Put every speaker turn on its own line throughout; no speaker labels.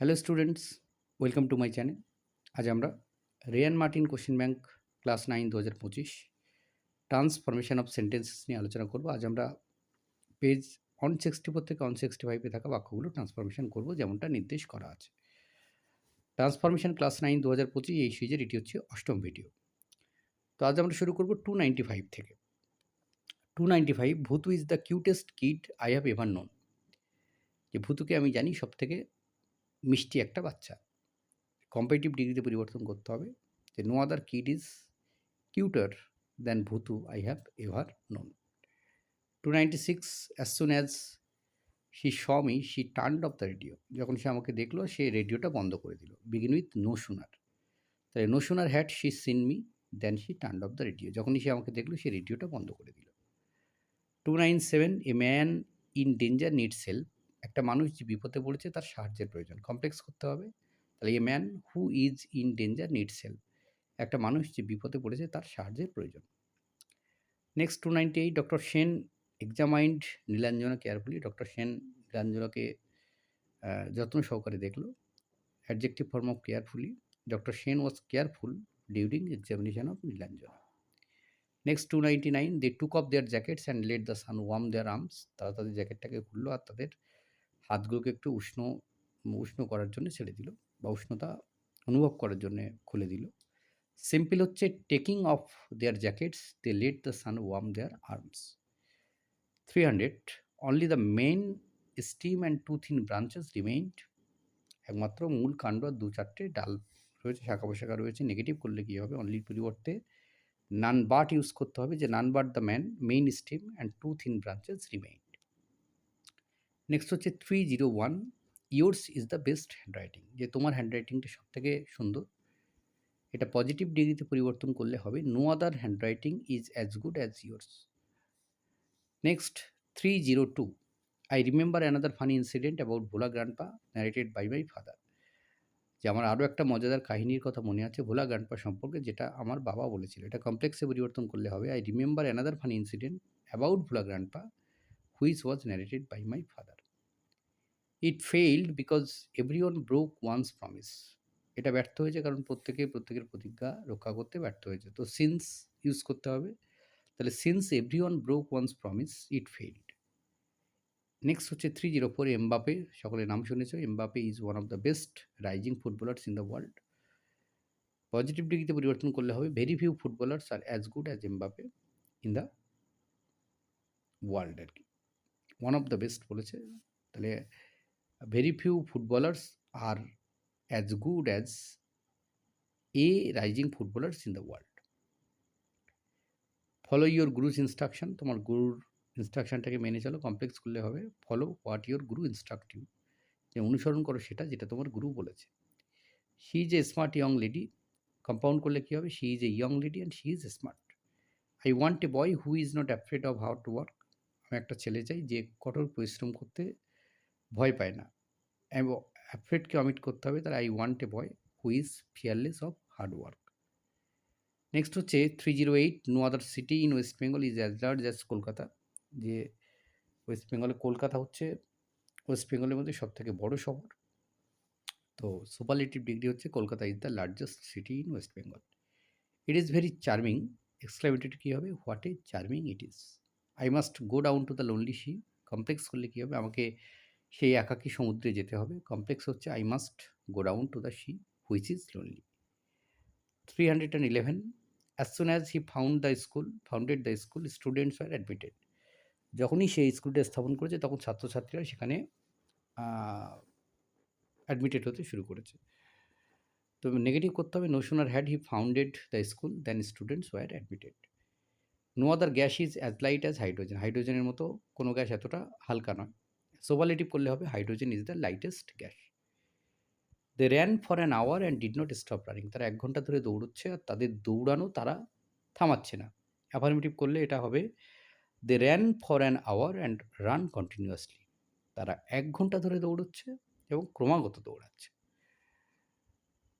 Hello students welcome to my channel আজ আমরা Ray and Martin question bank class nine দু হাজার পঁচিশ ট্রান্সফরমেশন অফ সেন্টেন্সেস নিয়ে আলোচনা করব। আজ আমরা পেজ ওয়ান সিক্সটি ফোর থেকে ওয়ান সিক্সটি ফাইভে থাকা বাক্যগুলো ট্রান্সফরমেশন করব, যেমনটা নির্দেশ করা আছে। ট্রান্সফরমেশন ক্লাস নাইন দু হাজার পঁচিশ এই সিরিজের এটি হচ্ছে অষ্টম ভিডিও তো আজ আমরা শুরু করব টু নাইনটি ফাইভ থেকে। Two ninety five Bhutu is the cutest kid I have ever known যে ভূতুকে আমি জানি সব থেকে মিষ্টি একটা বাচ্চা। কম্পিটিভ ডিগ্রিতে পরিবর্তন করতে হবে যে no other kid is cuter than Bhutu. I have ever known two ninety six as soon as she saw me she turn off the radio যখন সে আমাকে দেখল, সে রেডিওটা বন্ধ করে দিল। Begin with no sooner. তাহলে no sooner had she seen me then she turn off the radio যখনই সে আমাকে দেখল, সে রেডিওটা বন্ধ করে দিল। Two nine seven a man in danger needs help একটা মানুষ যে বিপদে পড়েছে তার সাহায্যের প্রয়োজন। কমপ্লেক্স করতে হবে। তাহলে a man who is in danger needs help একটা মানুষ যে বিপদে পড়েছে তার সাহায্যের প্রয়োজন। Next two ninety eight doctor Sen examined Nilanjana carefully doctor Sen নীলাঞ্জনাকে যত্ন সহকারে দেখল। Adjective form of carefully doctor Sen was careful during examination of Nilanjana. Next two ninety nine they took off their jackets and let the sun warm their arms তারা তাদের জ্যাকেটটাকে খুললো আর তাদের হাতগুলোকে একটু উষ্ণ উষ্ণ করার জন্য ছেড়ে দিল বা উষ্ণতা অনুভব করার জন্য খুলে দিল। সিম্পল হচ্ছে taking off their jackets they let the sun warm their arms three hundred only the main stem and two thin branches remained একমাত্র মূল কাণ্ড আর দু চারটে ডাল রয়েছে শাখা পোশাখা রয়েছে নেগেটিভ করলে কী হবে? অনলির পরিবর্তে নান বাট ইউজ করতে হবে যে none but the man main stem and two thin branches remained next হচ্ছে three zero one yours is the best handwriting যে তোমার হ্যান্ডরাইটিংটা সব থেকে সুন্দর। এটা পজিটিভ ডিগ্রিতে পরিবর্তন করলে হবে। No other handwriting is as good as yours next three zero two I remember another funny incident about Bhola grandpa narrated by my father যে আমার আরও একটা মজাদার কাহিনীর কথা মনে আছে ভোলা গ্র্যান্ডপা সম্পর্কে, যেটা আমার বাবা বলেছিল। এটা কমপ্লেক্সে পরিবর্তন করলে হবে। I remember another funny incident about Bhola grandpa which was narrated by my father it failed because everyone broke one's promise এটা ব্যর্থ হয়েছে কারণ প্রত্যেকে প্রত্যেকের প্রতিজ্ঞা রক্ষা করতে ব্যর্থ হয়েছে। তো সিন্স ইউজ করতে হবে। তাহলে since everyone broke one's promise it failed next হচ্ছে থ্রি জিরো ফোর এমবাপে সকলের নাম শুনেছ? Mbappe is one of the best rising footballers in the world positive ডিগ্রিতে পরিবর্তন করলে হবে। Very few footballers are as good as Mbappe in the world আর কি। One of the best বলেছে। তাহলে very few footballers are as good as a rising footballers in the world follow your guru's instruction তোমার গুরুর ইনস্ট্রাকশনটাকে মেনে চলো complex করলে হবে। Follow what your guru instruct you যে অনুসরণ করো সেটা, যেটা তোমার গুরু বলেছে। She is a smart young lady compound করলে কী হবে? She is a young lady and she is a smart I want a boy who is not afraid of how to work একটা ছেলে চাই যে কঠোর পরিশ্রম করতে ভয় পায় না। এবং অ্যাফ্রেডকে অমিট করতে হবে, তাহলে I want a boy who is fearless of hard work next হচ্ছে three zero eight no other city in West Bengal is as large as Kolkata. যে ওয়েস্ট বেঙ্গলে কলকাতা হচ্ছে ওয়েস্ট বেঙ্গলের মধ্যে সবথেকে বড় শহর। তো সুপারলেটিভ ডিগ্রি হচ্ছে Kolkata is the largest city in West Bengal it is very charming exclamated কী হবে? What a charming it is I must go down to the lonely sea complex করলে কী হবে? আমাকে সেই একাকী সমুদ্রে যেতে হবে। কমপ্লেক্স হচ্ছে I must go down to the sea which is lonely three hundred and eleven as soon as he found the school founded the school students are admitted যখনই সেই স্কুলটা স্থাপন করেছে, তখন ছাত্রছাত্রীরা সেখানে অ্যাডমিটেড হতে শুরু করেছে। তো নেগেটিভ করতে হবে। No had he founded the school then students were admitted no other gas is as light as hydrogen হাইড্রোজেনের মতো কোনো গ্যাস এতটা হালকা নয়। সোভালেটিভ করলে হবে hydrogen is the lightest gas they ran for an hour and did not stop running তারা এক ঘণ্টা ধরে দৌড়চ্ছে আর তাদের দৌড়ানো তারা থামাচ্ছে না। অ্যাফার্মেটিভ করলে এটা হবে they ran for an hour and run continuously তারা এক ঘণ্টা ধরে দৌড়চ্ছে এবং ক্রমাগত দৌড়াচ্ছে।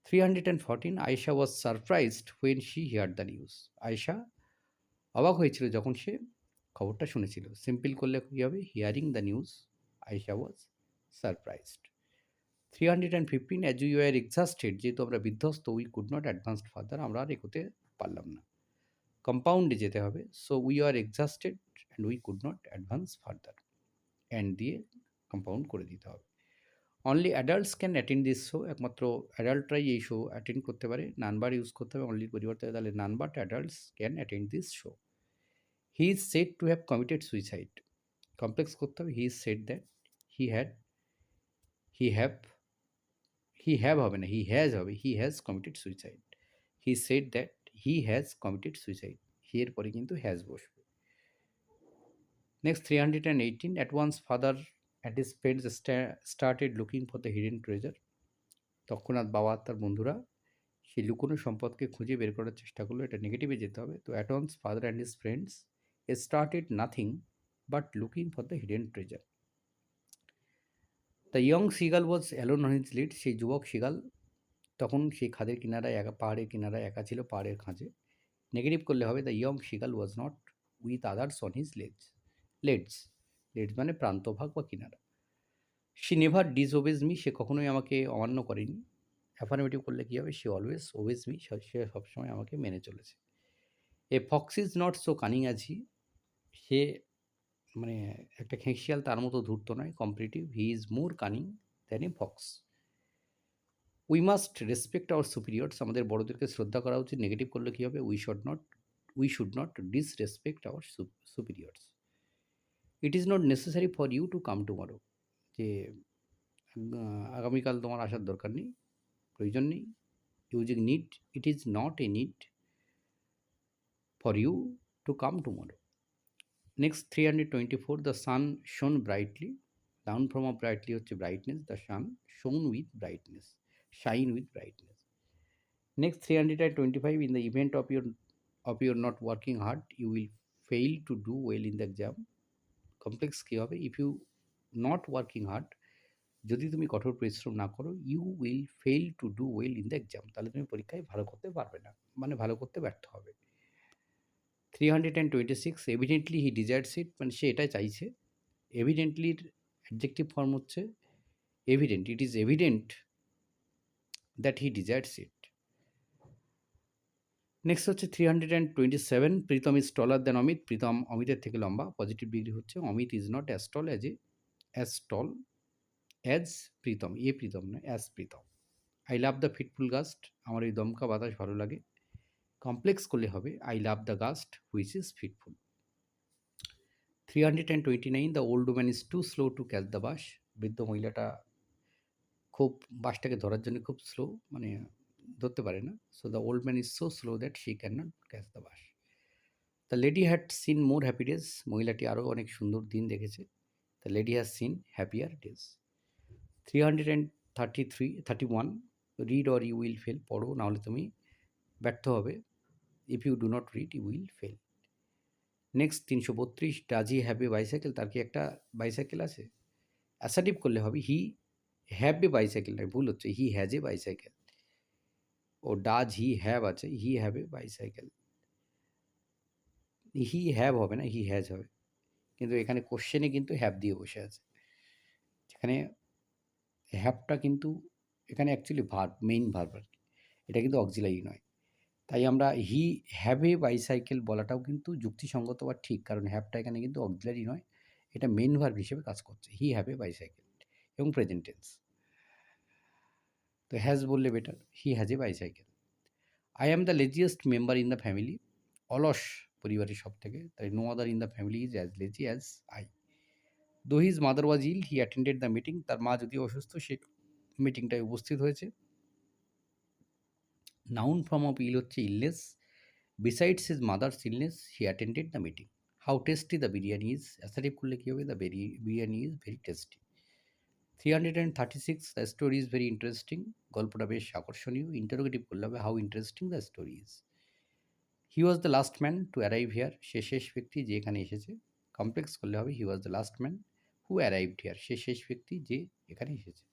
Three hundred and fourteen Ayesha was surprised when she hear the news Ayesha অবাক হয়েছিল যখন সে খবরটা শুনেছিল। সিম্পল করলে কী হবে? Hearing the news Ayesha was surprised three hundred and fifteen as you are exhausted যেহেতু আমরা বিধ্বস্ত we could not advanced further আমরা আর এগোতে পারলাম না। কম্পাউন্ডে যেতে হবে so we are exhausted and we could not advance further and দিয়ে কম্পাউন্ড করে দিতে হবে। Only adults can attend this show একমাত্র অ্যাডাল্টরাই এই শো অ্যাটেন্ড করতে পারে। নানবার ইউজ করতে হবে অনলির পরিবর্তে তাহলে none but adults can attend this show he is said to have committed suicide complex করতে হবে he is said that he had he have he have হবে না হি হ্যাজ হবে he has committed suicide he said that he has committed suicide he এর পরে কিন্তু has বসবে। Next three hundred and eighteen at once father at his friends started looking for the hidden treasure তৎক্ষণাৎ বাবা তার বন্ধুরা সেই লুকোনো সম্পদকে খুঁজে বের করার চেষ্টা করল। এটা নেগেটিভে যেতে হবে। তো at once father and his friends a started nothing but looking for the hidden treasure the young seagull was alone on his ledge সেই যুবক সিগাল তখন সেই খাদের কিনারায় একা, পাহাড়ের কিনারায় একা ছিল পাহাড়ের খাঁজে। নেগেটিভ করলে হবে the young seagull was not with others on his ledge ledge ledge মানে প্রান্তভাগ বা কিনারা। She never disobeys me সে কখনোই আমাকে অমান্য করেনি। অ্যাফার্মেটিভ করলে কী হবে? সে অলওয়েজ ওবেজ মি সে সবসময় আমাকে মেনে চলেছে। A fox is not so cunning as he সে মানে একটা খেঁসিয়াল তার মতো ধূর্ত নয় comparative he is more cunning than a fox we must respect our superiors আমাদের বড়োদেরকে শ্রদ্ধা করা উচিত নেগেটিভ করলে কী হবে? We should not we should not disrespect our superiors it is not necessary for you to come tomorrow যে আগামীকাল তোমার আসার দরকার নেই, প্রয়োজন নেই। Using need it is not a need for you to come tomorrow next three hundred twenty four the sun shone brightly down from of brightly হচ্ছে brightness the sun shone with brightness shine with brightness next three hundred and twenty five in the event of your of your not working hard you will fail to do well in the exam complex কী হবে? If you not working hard যদি তুমি কঠোর পরিশ্রম না করো you will fail to do well in the exam তাহলে তুমি পরীক্ষায় ভালো করতে পারবে না। মানে ভালো করতে ব্যর্থ হবে। Three hundred and twenty six evidently he desires it মানে সে এটাই চাইছে। এভিডেন্টলির অ্যাডজেক্টিভ ফর্ম হচ্ছে evident it is evident that he desires it next হচ্ছে three hundred and twenty seven Pritam is taller then Amit. Pritam, অমিতের থেকে লম্বা পজিটিভ ডিগ্রি হচ্ছে Amit is not as tall as a as tall as Pritam a Pritam নয় as Pritam. I love the fitful gust আমার এই দমকা বাতাস ভালো লাগে। কমপ্লেক্স করলে হবে I love the gust which is fitful three hundred and twenty nine the old woman is too slow to catch the bus বৃদ্ধ মহিলাটা খুব বাসটাকে ধরার জন্য খুব স্লো মানে ধরতে পারে না। So the old man is so slow that she can not catch the bus the lady had seen more happy days মহিলাটি আরও অনেক সুন্দর দিন দেখেছে। The lady has seen happier days three hundred and thirty three thirty one read or you will fail পড়ো নাহলে তুমি ব্যর্থ হবে। If you do not read you will fail next তিনশো বত্রিশ ডাজি হ্যাভ এ বাইসাইকেল তার কি একটা বাইসাইকেল আছে? অ্যাসাটিভ করলে হবে। হি হ্যাভ এ বাইসাইকেল নয় ভুল হচ্ছে। হি হ্যাজ এ বাইসাইকেল ও ডাজ হি হ্যাভ আছে he have a bicycle he have হবে না হি হ্যাজ হবে। কিন্তু এখানে কোশ্চেনে কিন্তু হ্যাভ দিয়ে বসে আছে। যেখানে হ্যাভটা কিন্তু এখানে অ্যাকচুয়ালি ভার্ব মেইন ভার্ব আর কি। এটা কিন্তু অক্সিলারি নয়। তাই আমরা হি হ্যাভ এ বাইসাইকেল বলাটাও কিন্তু যুক্তিসঙ্গত বা ঠিক, কারণ হ্যাভটা এখানে কিন্তু অক্সিলারি নয়। এটা মেন ভার্ব হিসেবে কাজ করছে। হি হ্যাভ এ বাইসাইকেল এবং প্রেজেন্ট টেন্স তো হ্যাজ বললে better he has a bicycle I am the laziest member in the family অলস পরিবারের সব থেকে তাই no other in the family is as lazy as I though his mother was ill he attended the meeting তার মা যদি অসুস্থ, সে মিটিংটায় উপস্থিত হয়েছে। নাউন ফর্ম অফ ইল হচ্ছে illness besides his mother's illness he attended the meeting how tasty the biryani is assertive করলে কী হবে? The biryani is very tasty three hundred and thirty six the story is very interesting গল্পটা বেশ আকর্ষণীয় interrogative করলে হবে how interesting the story is he was the last man to arrive here সে শেষ ব্যক্তি যে এখানে এসেছে। কমপ্লেক্স করলে হবে he was the last man who arrived here সে শেষ ব্যক্তি যে এখানে এসেছে।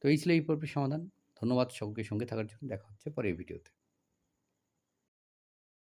তো এই ছিল এই পর্বের সমাধান। ধন্যবাদ সকলকে সঙ্গে থাকার জন্য। দেখা হচ্ছে পরের ভিডিওতে